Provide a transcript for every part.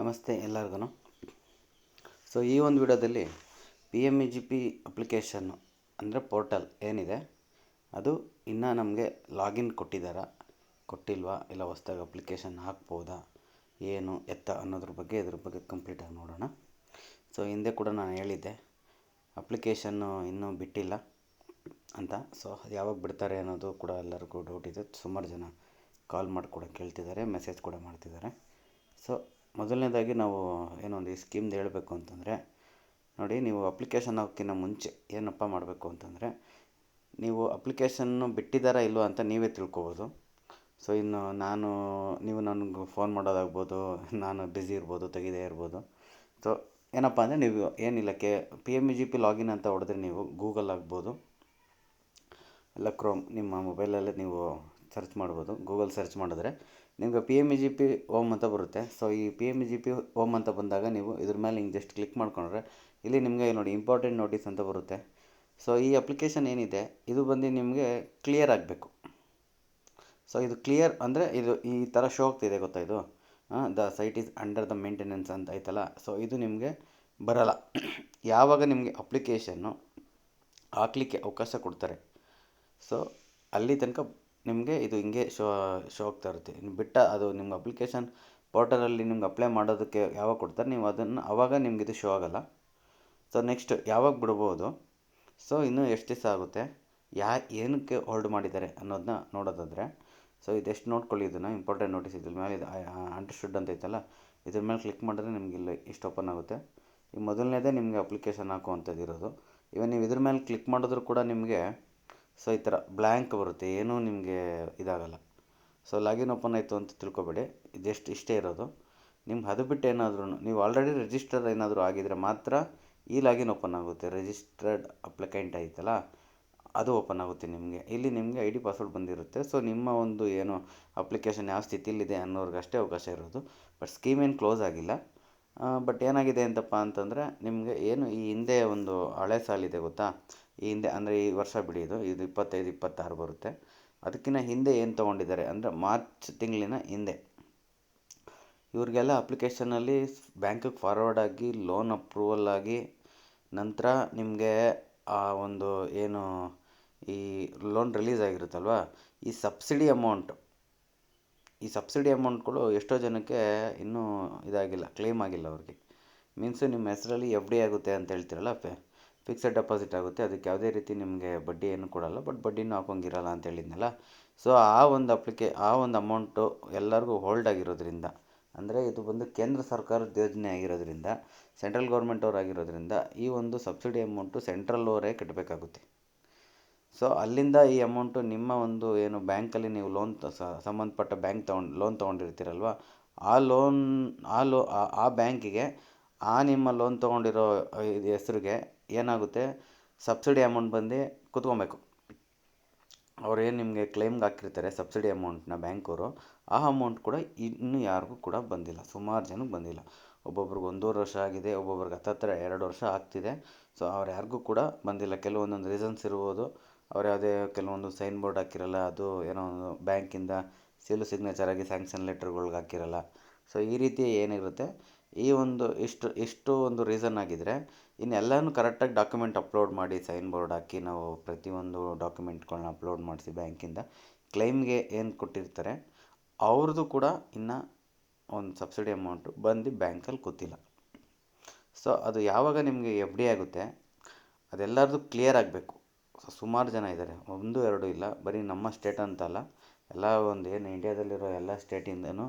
ನಮಸ್ತೆ ಎಲ್ಲರಿಗೂ ಸೊ ಈ ಒಂದು ವಿಡಿಯೋದಲ್ಲಿ P M E G P application ಅಂದರೆ ಪೋರ್ಟಲ್ ಏನಿದೆ, ಅದು ಇನ್ನೂ ನಮಗೆ ಲಾಗಿನ್ ಕೊಟ್ಟಿದ್ದಾರಾ ಕೊಟ್ಟಿಲ್ವಾ, ಇಲ್ಲ ಹೊಸ್ದಾಗಿ ಅಪ್ಲಿಕೇಶನ್ ಹಾಕ್ಬೋದಾ, ಏನು ಎತ್ತ ಅನ್ನೋದ್ರ ಬಗ್ಗೆ, ಇದ್ರ ಬಗ್ಗೆ ಕಂಪ್ಲೀಟಾಗಿ ನೋಡೋಣ. ಸೊ ಹಿಂದೆ ಕೂಡ ನಾನು ಹೇಳಿದ್ದೆ ಅಪ್ಲಿಕೇಶನ್ನು ಇನ್ನೂ ಬಿಟ್ಟಿಲ್ಲ ಅಂತ. ಸೊ ಯಾವಾಗ ಬಿಡ್ತಾರೆ ಅನ್ನೋದು ಕೂಡ ಎಲ್ಲರಿಗೂ ಡೌಟ್ ಇದೆ. ಸುಮಾರು ಜನ ಕಾಲ್ ಮಾಡಿ ಕೂಡ ಕೇಳ್ತಿದ್ದಾರೆ ಮೆಸೇಜ್ ಕೂಡ ಮಾಡ್ತಿದ್ದಾರೆ. ಸೊ ಮೊದಲನೇದಾಗಿ ನಾವು ಏನೊಂದು ಈ ಸ್ಕೀಮ್ದು ಹೇಳಬೇಕು ಅಂತಂದರೆ, ನೋಡಿ ನೀವು ಅಪ್ಲಿಕೇಶನ್ ಹಾಕೋಕ್ಕಿಂತ ಮುಂಚೆ ಏನಪ್ಪ ಮಾಡಬೇಕು ಅಂತಂದರೆ, ನೀವು ಅಪ್ಲಿಕೇಶನ್ನು ಬಿಟ್ಟಿದ್ದಾರಾ ಇಲ್ವಾ ಅಂತ ನೀವೇ ತಿಳ್ಕೊಬೋದು. ಸೊ, ಇನ್ನು ನಾನು, ನೀವು ನನಗೆ ಫೋನ್ ಮಾಡೋದಾಗ್ಬೋದು, ನಾನು ಬ್ಯುಸಿ ಇರ್ಬೋದು, ತೆಗೆದೇ ಇರ್ಬೋದು. ಸೊ, ಏನಪ್ಪ ಅಂದರೆ ನೀವು ಏನಿಲ್ಲ, K P M U G P login ಅಂತ ಹೊಡೆದ್ರೆ ನೀವು ಗೂಗಲ್ ಆಗ್ಬೋದು. ಇಲ್ಲ ಕ್ರೋಮ್ ನಿಮ್ಮ ಮೊಬೈಲಲ್ಲೇ ನೀವು ಸರ್ಚ್ ಮಾಡ್ಬೋದು. ಗೂಗಲ್ ಸರ್ಚ್ ಮಾಡಿದ್ರೆ ನಿಮಗೆ P M E G P home ಅಂತ ಬರುತ್ತೆ. ಸೊ ಈ P M G P home ಅಂತ ಬಂದಾಗ ನೀವು ಇದ್ರ ಮೇಲೆ ಹಿಂಗೆ ಜಸ್ಟ್ ಕ್ಲಿಕ್ ಮಾಡ್ಕೊಂಡ್ರೆ ಇಲ್ಲಿ ನಿಮಗೆ ನೋಡಿ ಇಂಪಾರ್ಟೆಂಟ್ ನೋಟಿಸ್ ಅಂತ ಬರುತ್ತೆ. ಸೊ ಈ ಅಪ್ಲಿಕೇಶನ್ ಏನಿದೆ, ಇದು ಬಂದು ನಿಮಗೆ ಕ್ಲಿಯರ್ ಆಗಬೇಕು. ಸೊ ಇದು ಕ್ಲಿಯರ್ ಅಂದರೆ ಇದು ಈ ಥರ ಶೋ ಆಗ್ತಿದೆ ಗೊತ್ತಾ ಇದು? The site is under the maintenance ಅಂತ ಐತಲ್ಲ ಸೊ ಇದು ನಿಮಗೆ ಬರಲ್ಲ. ಯಾವಾಗ ನಿಮಗೆ ಅಪ್ಲಿಕೇಶನ್ನು ಹಾಕ್ಲಿಕ್ಕೆ ಅವಕಾಶ ಕೊಡ್ತಾರೆ? ಸೊ ಅಲ್ಲಿ ತನಕ ನಿಮಗೆ ಇದು ಹಿಂಗೆ ಶೋ ಶೋ ಆಗ್ತಾ ಇರುತ್ತೆ. ಇನ್ನು ಬಿಟ್ಟ ಅದು ನಿಮ್ಮ ಅಪ್ಲಿಕೇಶನ್ ಪೋರ್ಟಲಲ್ಲಿ ನಿಮ್ಗೆ ಅಪ್ಲೈ ಮಾಡೋದಕ್ಕೆ ಯಾವಾಗ ಕೊಡ್ತಾರೆ, ನೀವು ಅದನ್ನು ಆವಾಗ ನಿಮ್ಗೆ ಇದು ಶೋ ಆಗೋಲ್ಲ. ಸೊ ನೆಕ್ಸ್ಟ್ ಯಾವಾಗ ಬಿಡ್ಬೋದು? ಸೊ ಇನ್ನೂ ಎಷ್ಟು ದಿವಸ ಆಗುತ್ತೆ? ಯಾ, ಏನಕ್ಕೆ ಹೋಲ್ಡ್ ಮಾಡಿದ್ದಾರೆ ಅನ್ನೋದನ್ನ ನೋಡೋದಾದರೆ ಸೊ ಇದೆಷ್ಟು ನೋಡ್ಕೊಳ್ಳಿ ಇದನ್ನು ಇಂಪಾರ್ಟೆಂಟ್ ನೋಟಿಸ್ ಇದ್ರ ಮೇಲೆ ಇದು ಅಂಡರ್ಸ್ಟುಡ್ ಅಂತ ಐತಲ್ಲ, ಇದ್ರ ಮೇಲೆ ಕ್ಲಿಕ್ ಮಾಡಿದ್ರೆ ನಿಮ್ಗೆ ಇಲ್ಲಿ ಇಷ್ಟು ಓಪನ್ ಆಗುತ್ತೆ. ಈ ಮೊದಲನೇದೇ ನಿಮಗೆ ಅಪ್ಲಿಕೇಶನ್ ಹಾಕುವಂಥದ್ದು ಇರೋದು. ಇವನ್ ನೀವು ಇದ್ರ ಮೇಲೆ ಕ್ಲಿಕ್ ಮಾಡಿದ್ರು ಕೂಡ ನಿಮಗೆ ಸೊ, ಈ ಥರ ಬ್ಲ್ಯಾಂಕ್ ಬರುತ್ತೆ. ಏನೂ ನಿಮಗೆ ಇದಾಗಲ್ಲ. ಸೊ ಲಾಗಿನ್ ಓಪನ್ ಆಯಿತು ಅಂತ ತಿಳ್ಕೊಬೇಡಿ. ಇದೆಷ್ಟು ಇಷ್ಟೇ ಇರೋದು. ನಿಮ್ಗೆ ಅದು ಬಿಟ್ಟು ಏನಾದ್ರೂ ನೀವು ಆಲ್ರೆಡಿ ರಿಜಿಸ್ಟರ್ ಏನಾದರೂ ಆಗಿದ್ದರೆ ಮಾತ್ರ ಈ ಲಾಗಿನ್ ಓಪನ್ ಆಗುತ್ತೆ. ರಿಜಿಸ್ಟರ್ಡ್ ಅಪ್ಲಿಕೆಂಟ್ ಐತಲ್ಲ ಅದು ಓಪನ್ ಆಗುತ್ತೆ ನಿಮಗೆ. ಇಲ್ಲಿ ನಿಮಗೆ ಐ ಡಿ ಪಾಸ್ವರ್ಡ್ ಬಂದಿರುತ್ತೆ. ಸೊ, ನಿಮ್ಮ ಒಂದು ಏನು ಅಪ್ಲಿಕೇಶನ್ ಯಾವ ಸ್ಥಿತಿಲಿದೆ ಅನ್ನೋರ್ಗಷ್ಟೇ ಅವಕಾಶ ಇರೋದು. ಬಟ್ ಸ್ಕೀಮ್ ಏನು ಕ್ಲೋಸ್ ಆಗಿಲ್ಲ. ಬಟ್ ಏನಾಗಿದೆ ಅಂತಪ್ಪ ಅಂತಂದರೆ, ನಿಮಗೆ ಏನು ಈ ಹಿಂದೆ ಒಂದು ಹಳೆ ಸಾಲಿದೆ ಗೊತ್ತಾ? ಈ ಹಿಂದೆ ಅಂದರೆ ಈ ವರ್ಷ ಬಿಡಿ ಇದು ಇಪ್ಪತ್ತೈದು, ಇಪ್ಪತ್ತಾರು ಬರುತ್ತೆ. ಅದಕ್ಕಿಂತ ಹಿಂದೆ ಏನು ತೊಗೊಂಡಿದ್ದಾರೆ ಅಂದರೆ ಮಾರ್ಚ್ ತಿಂಗಳಿನ ಹಿಂದೆ. ಇವ್ರಿಗೆಲ್ಲ ಅಪ್ಲಿಕೇಶನಲ್ಲಿ ಬ್ಯಾಂಕಿಗೆ ಫಾರ್ವರ್ಡ್ ಆಗಿ ಲೋನ್ ಅಪ್ರೂವಲ್ ಆಗಿ, ನಂತರ ನಿಮಗೆ ಆ ಒಂದು ಏನು ಈ ಲೋನ್ ರಿಲೀಸ್ ಆಗಿರುತ್ತಲ್ವ, ಈ ಸಬ್ಸಿಡಿ ಅಮೌಂಟ್ ಈ ಸಬ್ಸಿಡಿ ಅಮೌಂಟ್ಗಳು ಎಷ್ಟೋ ಜನಕ್ಕೆ ಇನ್ನೂ ಇದಾಗಿಲ್ಲ ಕ್ಲೇಮ್ ಆಗಿಲ್ಲ ಅವ್ರಿಗೆ. ಮೀನ್ಸು ನಿಮ್ಮ ಹೆಸರಲ್ಲಿ ಎಫ್ ಡಿ ಆಗುತ್ತೆ ಅಂತ ಹೇಳ್ತೀರಲ್ಲ ಫಿಕ್ಸೆಡ್ ಡೆಪಾಸಿಟ್ ಆಗುತ್ತೆ. ಅದಕ್ಕೆ ಯಾವುದೇ ರೀತಿ ನಿಮಗೆ ಬಡ್ಡಿ ಏನು ಕೊಡಲ್ಲ. ಬಟ್ ಬಡ್ಡಿನೂ ಹಾಕೋಂಗಿರಲ್ಲ ಅಂತ ಹೇಳಿದ್ನಲ್ಲ. ಸೊ ಆ ಒಂದು ಅಪ್ಲಿಕೆ ಆ ಒಂದು ಅಮೌಂಟು ಎಲ್ಲರಿಗೂ ಹೋಲ್ಡ್ ಆಗಿರೋದ್ರಿಂದ, ಅಂದರೆ ಇದು ಬಂದು ಕೇಂದ್ರ ಸರ್ಕಾರದ ಯೋಜನೆ ಆಗಿರೋದ್ರಿಂದ ಸೆಂಟ್ರಲ್ ಗೌರ್ಮೆಂಟ್ ಅವ್ರು ಆಗಿರೋದ್ರಿಂದ, ಈ ಒಂದು ಸಬ್ಸಿಡಿ ಅಮೌಂಟು ಸೆಂಟ್ರಲ್ ಅವರೇ ಕಟ್ಟಬೇಕಾಗುತ್ತೆ ಸೊ ಅಲ್ಲಿಂದ ಈ ಅಮೌಂಟು ನಿಮ್ಮ ಒಂದು ಏನು ಬ್ಯಾಂಕಲ್ಲಿ ನೀವು ಲೋನ್ ಸಂಬಂಧಪಟ್ಟ ಬ್ಯಾಂಕ್ ತೊಗೊಂಡು ಲೋನ್ ತೊಗೊಂಡಿರ್ತೀರಲ್ವ, ಆ ಲೋನ್ ಆ ಲೋ ಆ ಬ್ಯಾಂಕಿಗೆ ಆ ನಿಮ್ಮ ಲೋನ್ ತೊಗೊಂಡಿರೋ ಹೆಸ್ರಿಗೆ ಏನಾಗುತ್ತೆ? ಸಬ್ಸಿಡಿ ಅಮೌಂಟ್ ಬಂದು ಕುತ್ಕೊಬೇಕು. ಅವ್ರು ಏನು ನಿಮಗೆ ಕ್ಲೇಮ್ಗೆ ಹಾಕಿರ್ತಾರೆ, ಸಬ್ಸಿಡಿ ಅಮೌಂಟ್ನ ಬ್ಯಾಂಕವರು ಆ ಅಮೌಂಟ್ ಕೂಡ ಇನ್ನೂ ಯಾರಿಗೂ ಕೂಡ ಬಂದಿಲ್ಲ. ಸುಮಾರು ಜನಕ್ಕೆ ಬಂದಿಲ್ಲ. ಒಬ್ಬೊಬ್ರಿಗೆ ಒಂದೂವರೆ ವರ್ಷ ಆಗಿದೆ, ಒಬ್ಬೊಬ್ರಿಗೆ ಹತ್ತತ್ರ ಎರಡು ವರ್ಷ ಆಗ್ತಿದೆ. ಸೊ ಅವ್ರು ಯಾರಿಗೂ ಕೂಡ ಬಂದಿಲ್ಲ. ಕೆಲವೊಂದೊಂದು ರೀಸನ್ಸ್ ಇರ್ಬೋದು. ಅವ್ರು ಯಾವುದೇ ಕೆಲವೊಂದು ಸೈನ್ ಬೋರ್ಡ್ ಹಾಕಿರಲ್ಲ, ಅದು ಏನೋ ಒಂದು ಬ್ಯಾಂಕಿಂದ ಸೀಲು ಸಿಗ್ನೇಚರ್ ಆಗಿ ಸ್ಯಾಂಕ್ಷನ್ ಲೆಟ್ರ್ಗಳ್ಗೆ ಹಾಕಿರಲ್ಲ. ಸೊ ಈ ರೀತಿ ಏನಿರುತ್ತೆ? ಈ ಒಂದು ಇಷ್ಟು ಇಷ್ಟು ಒಂದು ರೀಸನ್ ಆಗಿದ್ದರೆ ಇನ್ನೆಲ್ಲನೂ ಕರೆಕ್ಟಾಗಿ ಡಾಕ್ಯುಮೆಂಟ್ ಅಪ್ಲೋಡ್ ಮಾಡಿ ಸೈನ್ ಬೋರ್ಡ್ ಹಾಕಿ, ನಾವು ಪ್ರತಿಯೊಂದು ಡಾಕ್ಯುಮೆಂಟ್ಗಳನ್ನ ಅಪ್ಲೋಡ್ ಮಾಡಿಸಿ ಬ್ಯಾಂಕಿಂದ ಕ್ಲೈಮ್ಗೆ ಏನು ಕೊಟ್ಟಿರ್ತಾರೆ, ಅವ್ರದ್ದು ಕೂಡ ಇನ್ನು ಒಂದು ಸಬ್ಸಿಡಿ ಅಮೌಂಟು ಬಂದು ಬ್ಯಾಂಕಲ್ಲಿ ಕೂತಿಲ್ಲ. ಸೊ ಅದು ಯಾವಾಗ ನಿಮಗೆ ಎಫ್ ಡಿ ಆಗುತ್ತೆ, ಅದೆಲ್ಲರದು ಕ್ಲಿಯರ್ ಆಗಬೇಕು. ಸುಮಾರು ಜನ ಇದ್ದಾರೆ, ಒಂದು, ಎರಡು ಇಲ್ಲ, ಬರೀ ನಮ್ಮ ಸ್ಟೇಟ್ ಅಂತಲ್ಲ ಎಲ್ಲ ಒಂದು ಏನು ಇಂಡಿಯಾದಲ್ಲಿರೋ ಎಲ್ಲ ಸ್ಟೇಟಿಂದನೂ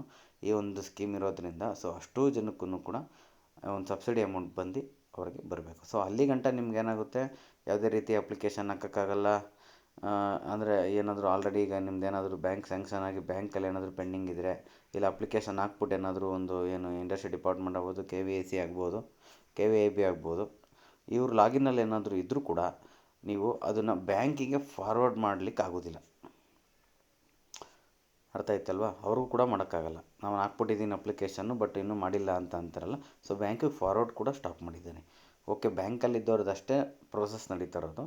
ಈ ಒಂದು ಸ್ಕೀಮ್ ಇರೋದ್ರಿಂದ ಸೊ ಅಷ್ಟೂ ಜನಕ್ಕೂ ಕೂಡ ಒಂದು ಸಬ್ಸಿಡಿ ಅಮೌಂಟ್ ಬಂದು ಅವ್ರಿಗೆ ಬರಬೇಕು. ಸೊ ಅಲ್ಲಿ ಗಂಟ ನಿಮ್ಗೆ ಏನಾಗುತ್ತೆ? ಯಾವುದೇ ರೀತಿ ಅಪ್ಲಿಕೇಶನ್ ಹಾಕೋಕ್ಕಾಗಲ್ಲ ಅಂದರೆ ಏನಾದರೂ ಆಲ್ರೆಡಿ ಈಗ ನಿಮ್ದು ಏನಾದರೂ ಬ್ಯಾಂಕ್ ಸ್ಯಾಂಕ್ಷನ್ ಆಗಿ ಬ್ಯಾಂಕಲ್ಲಿ ಏನಾದರೂ ಪೆಂಡಿಂಗ್ ಇದ್ದರೆ ಇಲ್ಲ ಅಪ್ಲಿಕೇಶನ್ ಹಾಕ್ಬಿಟ್ಟು ಏನಾದರೂ ಒಂದು ಏನು ಇಂಡಸ್ಟ್ರಿ ಡಿಪಾರ್ಟ್ಮೆಂಟ್ ಆಗ್ಬೋದು ಕೆ ವಿ ಐ ಸಿ ಆಗ್ಬೋದು ಕೆ ವಿ ಐ ಬಿ ಆಗ್ಬೋದು, ಇವ್ರ ಲಾಗಿನಲ್ಲಿ ಏನಾದರೂ ಇದ್ದರೂ ಕೂಡ ನೀವು ಅದನ್ನು ಬ್ಯಾಂಕಿಗೆ ಫಾರ್ವರ್ಡ್ ಮಾಡಲಿಕ್ಕೆ ಆಗೋದಿಲ್ಲ ಅರ್ಥ ಆಯ್ತಲ್ವ? ಅವ್ರಿಗೂ ಕೂಡ ಮಾಡೋಕ್ಕಾಗಲ್ಲ. ನಾನು ಹಾಕ್ಬಿಟ್ಟಿದ್ದೀನಿ ಅಪ್ಲಿಕೇಶನ್ನು ಬಟ್ ಇನ್ನೂ ಮಾಡಿಲ್ಲ ಅಂತ ಅಂತಾರಲ್ಲ. ಸೊ ಬ್ಯಾಂಕಿಗೆ ಫಾರ್ವರ್ಡ್ ಕೂಡ ಸ್ಟಾಪ್ ಮಾಡಿದ್ದೀನಿ. ಓಕೆ ಬ್ಯಾಂಕಲ್ಲಿ ಇದ್ದವ್ರದ್ದು ಅಷ್ಟೇ ಪ್ರೋಸೆಸ್ ನಡೀತಾ ಇರೋದು.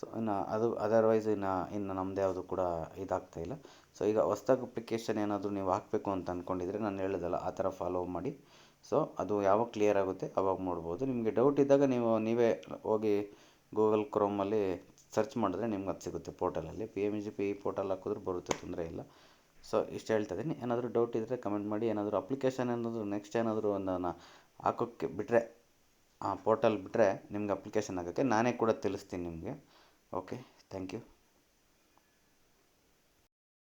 ಸೊ ಇನ್ನು ಅದು ಅದರ್ವೈಸ್ ಇನ್ನು ಇನ್ನು ನಮ್ಮದು ಯಾವುದು ಕೂಡ ಇದಾಗ್ತಾ ಇಲ್ಲ. ಸೊ ಈಗ ಹೊಸ್ದಾಗಿ ಅಪ್ಲಿಕೇಶನ್ ಏನಾದರೂ ನೀವು ಹಾಕಬೇಕು ಅಂತ ಅಂದ್ಕೊಂಡಿದ್ರೆ ನಾನು ಹೇಳಿದಲ್ಲ, ಆ ಥರ ಫಾಲೋ ಮಾಡಿ. ಸೊ ಅದು ಯಾವಾಗ ಕ್ಲಿಯರ್ ಆಗುತ್ತೆ ಅವಾಗ ನೋಡ್ಬೋದು. ನಿಮಗೆ ಡೌಟ್ ಇದ್ದಾಗ ನೀವು, ನೀವೇ ಹೋಗಿ ಗೂಗಲ್ ಕ್ರೋಮಲ್ಲಿ ಸರ್ಚ್ ಮಾಡಿದ್ರೆ ನಿಮ್ಗೆ ಅದು ಸಿಗುತ್ತೆ ಪೋರ್ಟಲಲ್ಲಿ P M G P portal ಹಾಕಿದ್ರೆ ಬರುತ್ತೆ, ತೊಂದರೆ ಇಲ್ಲ. ಸೊ ಇಷ್ಟು ಹೇಳ್ತಾ ಇದ್ದೀನಿ ಏನಾದರೂ ಡೌಟ್ ಇದ್ದರೆ ಕಮೆಂಟ್ ಮಾಡಿ, ಏನಾದರೂ ಅಪ್ಲಿಕೇಶನ್ ಏನಾದರೂ ನೆಕ್ಸ್ಟ್ ಏನಾದರೂ ಒಂದನ್ನು ಹಾಕೋಕ್ಕೆ ಬಿಟ್ಟರೆ ಆ ಪೋರ್ಟಲ್ ಬಿಟ್ಟರೆ ನಿಮ್ಗೆ ಅಪ್ಲಿಕೇಶನ್ ಹಾಕೋಕ್ಕೆ ನಾನೇ ಕೂಡ ತಿಳಿಸ್ತೀನಿ ನಿಮಗೆ. Okay thank you